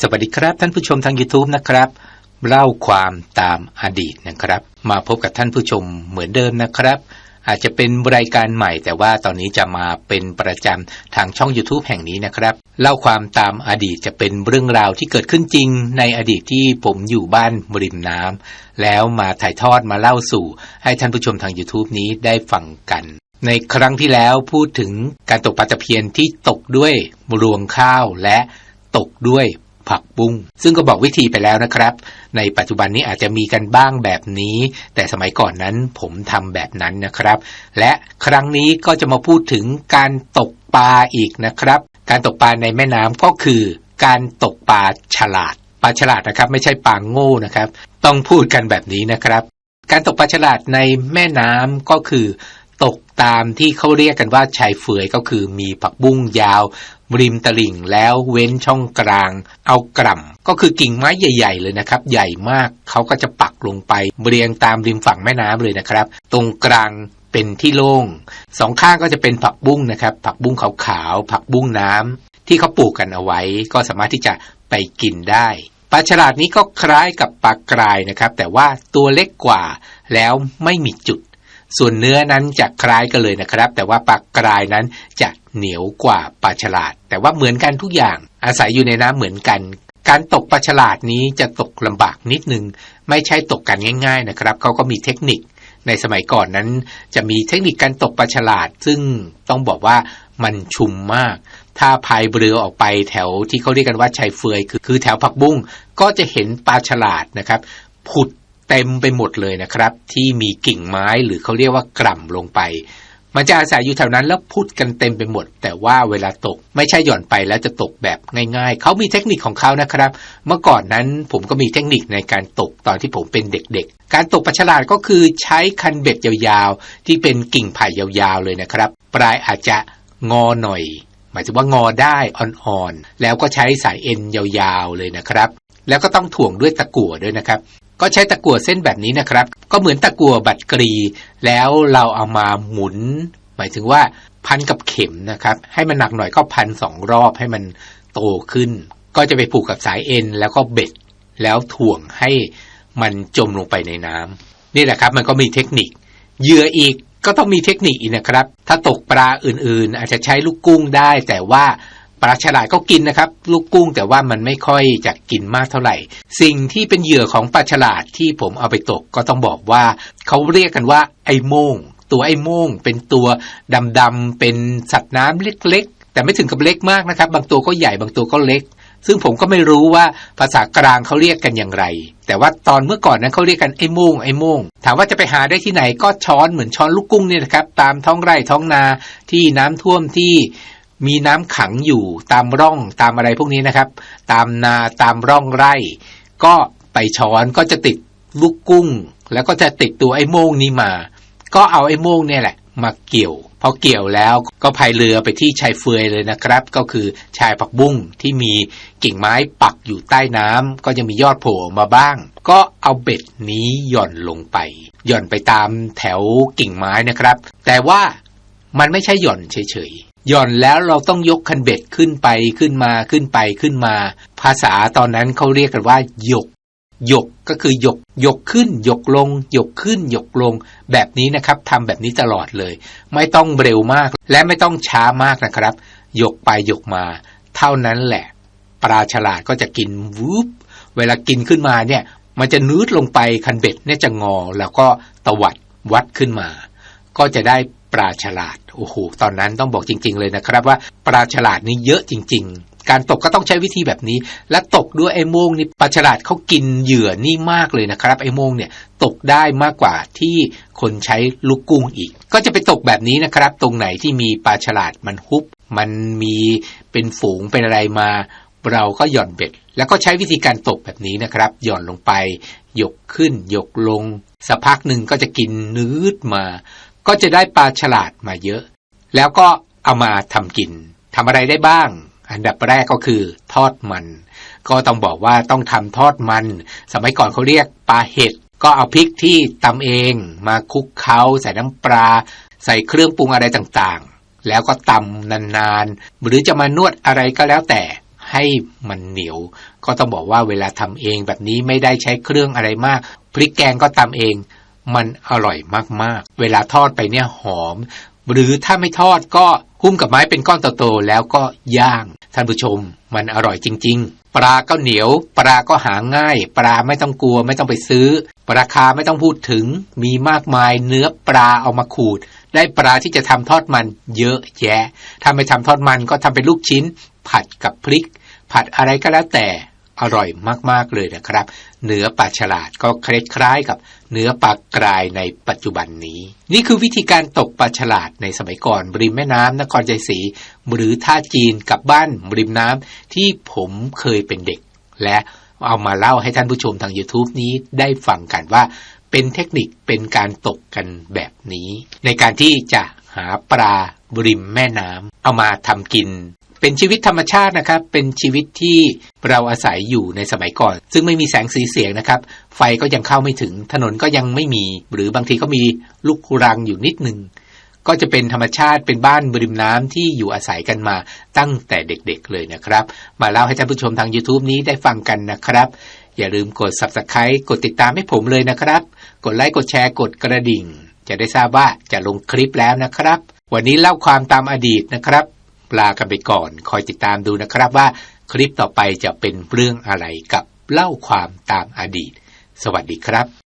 สวัสดีครับท่านผู้ชมทาง YouTube นะครับ เล่าความตามอดีตนะครับ มาพบกับท่านผู้ชมเหมือนเดิมนะครับ อาจจะเป็นรายการใหม่ แต่ว่าตอนนี้จะมาเป็นประจำทางช่อง YouTube แห่งนี้นะครับ เล่าความตามอดีตจะเป็นเรื่องราวที่เกิดขึ้นจริง ในอดีตที่ผมอยู่บ้านริมน้ำแล้วมาถ่ายทอดมาเล่าสู่ ให้ท่านผู้ชมทาง YouTube นี้ได้ฟังกัน ในครั้งที่แล้วพูดถึงการตกปลาตะเพียนที่ตกด้วยรวงข้าวและตกด้วย ผักบุ้งซึ่งก็บอกวิธีไปแล้วนะครับ ในปัจจุบันนี้อาจจะมีกันบ้างแบบนี้ แต่สมัยก่อนนั้นผมทำแบบนั้นนะครับ และครั้งนี้ก็จะมาพูดถึงการตกปลาอีกนะครับ การตกปลาในแม่น้ำก็คือ การตกปลาฉลาดปลาฉลาดนะครับ ไม่ใช่ปลาโง่นะครับ ต้องพูดกันแบบนี้นะครับ การตกปลาฉลาดในแม่น้ำก็คือตกตามที่เขาเรียกกันว่าชายเฟือยก็คือมีผักบุ้งยาว ริมตลิ่งแล้วเว้นช่องกลาง เอากล่ำก็คือกิ่งไม้ใหญ่ ๆ เลยนะครับ ใหญ่มากเขาก็จะปักลงไปเรียงตามริมฝั่งแม่น้ำเลยนะครับ ตรงกลางเป็นที่โล่งสองข้างก็จะเป็นผักบุ้งนะครับ ผักบุ้งขาวๆผักบุ้งน้ำที่เขาปลูกกันเอาไว้ ก็สามารถที่จะไปกินได้ปลาฉลาดนี้ก็คล้ายกับปลากรายนะครับ แต่ว่าตัวเล็กกว่าแล้วไม่มีจุด ส่วนเนื้อนั้นจะคล้ายกันเลยนะครับ แต่ว่าปลากรายนั้นจะ เหนียวกว่าปลาฉลาด แต่ว่าเหมือนกันทุกอย่าง อาศัยอยู่ในน้ำเหมือนกัน การตกปลาฉลาดนี้จะตกลำบากนิดนึง ไม่ใช่ตกกันง่าย ๆนะครับเขาก็มีเทคนิค ในสมัยก่อนนั้น จะมีเทคนิคการตกปลาฉลาด ซึ่งต้องบอกว่ามันชุมมาก ถ้าพายเรือออกไปแถวที่เขาเรียกกันว่าชายเฟือยคือคือแถวผักบุ้งก็จะเห็นปลาฉลาดนะครับผุดเต็มไปหมดเลยนะครับ ที่มีกิ่งไม้หรือเขาเรียกว่ากล่ำลงไป มันจะอาศัยอยู่แถวนั้นแล้วพุดกันเต็มไปหมด แต่ว่าเวลาตกไม่ใช่หย่อนไปแล้วจะตกแบบง่ายๆ เขามีเทคนิคของเขานะครับ เมื่อก่อนนั้นผมก็มีเทคนิคในการตกตอนที่ผมเป็นเด็กๆ การตกปลาฉลาดก็คือใช้คันเบ็ดยาวๆ ที่เป็นกิ่งไผ่ยาวๆเลยนะครับ ปลายอาจจะงอหน่อย หมายถึงว่างอได้อ่อนๆแล้วก็ใช้สายเอ็นยาวๆเลยนะครับ แล้วก็ต้องถ่วงด้วยตะกั่วด้วยนะครับ ก็ใช้ตะกั่วเส้นแบบนี้นะครับ ก็เหมือนตะกั่วบัตรกรี แล้วเราเอามาหมุน หมายถึงว่าพันกับเข็มนะครับ ให้มันหนักหน่อยก็พันสองรอบให้มันโตขึ้น ก็จะไปผูกกับสายเอ็น แล้วก็เบ็ด แล้วถ่วงให้มันจมลงไปในน้ำนี่แหละครับ มันก็มีเทคนิคเหยื่ออีกก็ต้องมีเทคนิคอีกนะครับ ถ้าตกปลาอื่นๆ อาจจะใช้ลูกกุ้งได้ แต่ว่า ปลาฉลาดก็กินนะครับ ลูกกุ้งแต่ว่ามันไม่ค่อยจะกินมากเท่าไหร่ สิ่งที่เป็นเหยื่อของปลาฉลาดที่ผมเอาไปตกก็ต้องบอกว่า เขาเรียกกันว่าไอ้โมงตัวไอ้โมงเป็นตัวดำๆเป็นสัตว์น้ำเล็กๆ แต่ไม่ถึงกับเล็กมากนะครับ บางตัวก็ใหญ่บางตัวก็เล็ก ซึ่งผมก็ไม่รู้ว่าภาษากลางเขาเรียกกันอย่างไร แต่ว่าตอนเมื่อก่อนนั้นเขาเรียกกันไอ้โมงไอ้โมงถามว่าจะไปหาได้ที่ไหนก็ช้อนเหมือนช้อนลูกกุ้งเนี่ยนะครับ ตามท้องไร่ท้องนาที่น้ำท่วมที่ มีน้ำขังอยู่ตามร่องตามอะไรพวกนี้นะครับ ตามนาตามร่องไร่ ก็ไปช้อนก็จะติดลูกกุ้ง แล้วก็จะติดตัวไอ้โม่งนี้มา ก็เอาไอ้โม่งเนี่ยแหละ มาเกี่ยวพอเกี่ยวแล้วก็พายเรือไปที่ชายเฟือยเลยนะครับ ก็คือชายผักบุ้งที่มีกิ่งไม้ปักอยู่ใต้น้ำก็จะมียอดโผล่มาบ้าง ก็เอาเบ็ดนี้หย่อนลงไป หย่อนไปตามแถวกิ่งไม้นะครับ แต่ว่ามันไม่ใช่หย่อนเฉย หย่อนแล้วเราต้องยกคันเบ็ดขึ้นไปขึ้นมาขึ้นไปขึ้นมา ภาษาตอนนั้นเขาเรียกกันว่าหยกหยกก็คือหยกหยกขึ้นหยกลงหยกขึ้นหยกลง แบบนี้นะครับทำแบบนี้ตลอดเลย ไม่ต้องเร็วมากและไม่ต้องช้ามากนะครับหยกไปหยกมา เท่านั้นแหละ ปลาฉลาดก็จะกินวูบเวลากินขึ้นมาเนี่ย มันจะนืดลงไปคันเบ็ดเนี่ยจะงอแล้วก็ตวัดวัดขึ้นมา ก็จะได้ ปลาฉลาดโอ้โหตอนนั้นต้องบอกจริง ๆ เลยนะครับ ว่าปลาฉลาดนี่เยอะจริง ๆ การตกก็ต้องใช้วิธีแบบนี้ และตกด้วยไอ้โมงนี่ปลาฉลาดเขากินเหยื่อนี่มากเลยนะครับ ไอ้โมงเนี่ยตกได้มากกว่าที่คนใช้ลูกกุ้งอีก ก็จะไปตกแบบนี้นะครับ ตรงไหนที่มีปลาฉลาดมันฮุบ มันมีเป็นฝูงเป็นอะไรมา เราก็หย่อนเบ็ด แล้วก็ใช้วิธีการตกแบบนี้นะครับ หย่อนลงไป ยกขึ้น ยกลงสักพักหนึ่งก็จะกินนืดมา ก็จะได้ปลาฉลาดมาเยอะ แล้วก็เอามาทำกินทำอะไรได้บ้าง อันดับแรกก็คือทอดมัน ก็ต้องบอกว่าต้องทำทอดมัน สมัยก่อนเขาเรียกปลาเห็ดก็เอาพริกที่ตำเองมาคลุกเคล้าใส่น้ำปลาใส่เครื่องปรุงอะไรต่างๆ แล้วก็ตำนานๆ หรือจะมานวดอะไรก็แล้วแต่ให้มันเหนียว ก็ต้องบอกว่าเวลาทำเองแบบนี้ไม่ได้ใช้เครื่องอะไรมาก พริกแกงก็ตำเอง มันอร่อยมากๆ เวลาทอดไปเนี่ยหอม หรือถ้าไม่ทอดก็หุ้มกับไม้เป็นก้อนโตๆแล้วก็ย่าง ท่านผู้ชม มันอร่อยจริง ๆ ปลาก็เหนียว ปลาก็หาง่าย ปลาไม่ต้องกลัวไม่ต้องไปซื้อ ราคาไม่ต้องพูดถึง มีมากมายเนื้อปลาเอามาขูด ได้ปลาที่จะทำทอดมันเยอะแยะถ้าไม่ทำทอดมันก็ทำเป็นลูกชิ้น ผัดกับพริก ผัดอะไรก็แล้วแต่ อร่อยมาก ๆ เลยนะครับ เนื้อปลาฉลาดก็คล้ายๆกับเนื้อปลากรายในปัจจุบันนี้ นี่คือวิธีการตกปลาฉลาดในสมัยก่อนริมแม่น้ำนครใจศรีหรือท่าจีนกับบ้านริมน้ำที่ผมเคยเป็นเด็ก และเอามาเล่าให้ท่านผู้ชมทาง YouTube นี้ได้ฟังกันว่า เป็นเทคนิคเป็นการตกกันแบบนี้ ในการที่จะหาปลาบริมแม่น้ำเอามาทำกิน เป็นชีวิตธรรมชาตินะครับ เป็นชีวิตที่เราอาศัยอยู่ในสมัยก่อน ซึ่งไม่มีแสงสีเสียงนะครับ ไฟก็ยังเข้าไม่ถึง ถนนก็ยังไม่มี หรือบางทีก็มีลูกรังอยู่นิดหนึ่งก็จะเป็นธรรมชาติเป็นบ้านบริมน้ำที่อยู่อาศัยกันมาตั้งแต่เด็กๆเลยนะครับ มาเล่าให้ท่านผู้ชมทาง YouTube นี้ได้ฟังกันนะครับ อย่าลืมกด Subscribe กดติดตามให้ผมเลยนะครับ กดไลค์กดแชร์กดกระดิ่ง จะได้ทราบว่าจะลงคลิปแล้วนะครับ วันนี้เล่าความตามอดีตนะครับ ลากันไปก่อน คอยติดตามดูนะครับว่าคลิปต่อไปจะเป็นเรื่องอะไรกับเล่าความตามอดีต สวัสดีครับ